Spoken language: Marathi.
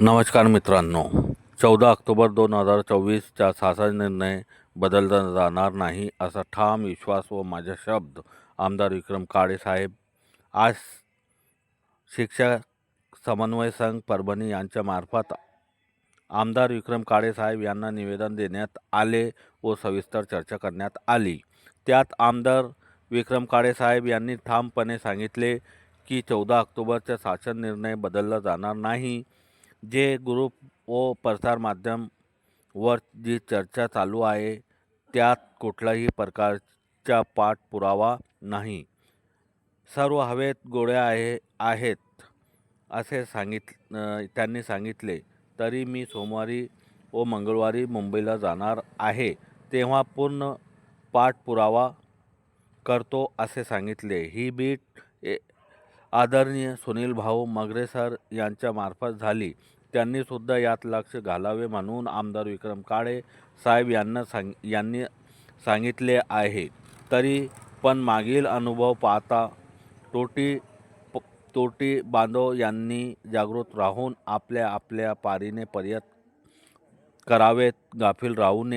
नमस्कार मित्रांनो. चौदा ऑक्टोबर दोन हजार चोवीसचा सासा निर्णय बदलला जाणार नाही असा ठाम विश्वास व माझा शब्द आमदार विक्रम काळे साहेब आज शिक्षक समन्वय संघ परभणी यांच्या मार्फत आमदार विक्रम काळे साहेब यांना निवेदन देण्यात आले व सविस्तर चर्चा करण्यात आली. त्यात आमदार विक्रम काळे साहेब यांनी ठामपणे सांगितले की चौदा ऑक्टोबरचा शासन निर्णय बदलला जाणार नाही. जे ग्रुप व प्रसारमाध्यमवर जी चर्चा चालू आहे त्यात कुठल्याही प्रकारचा पाठपुरावा नाही. सर्व हवेत गोळ्या आहे आहेत असे सांगित त्यांनी सांगितले. तरी मी सोमवारी व मंगळवारी मुंबईला जाणार आहे तेव्हा पूर्ण पाठपुरावा करतो असे सांगितले. ही बीट ए- आदरणीय सुनील भाऊ मगरे सर झाली. त्यांनीसुद्धा यात लक्ष घालावे म्हणून आमदार विक्रम काळे साहेब यांना सांग यांनी सांगितले आहे. तरी पण मागील अनुभव पाहता तोटी प- तोटी बांधव यांनी जागृत राहून आपल्या आपल्या पारीने पर्यत करावेत गाफील राहू नये.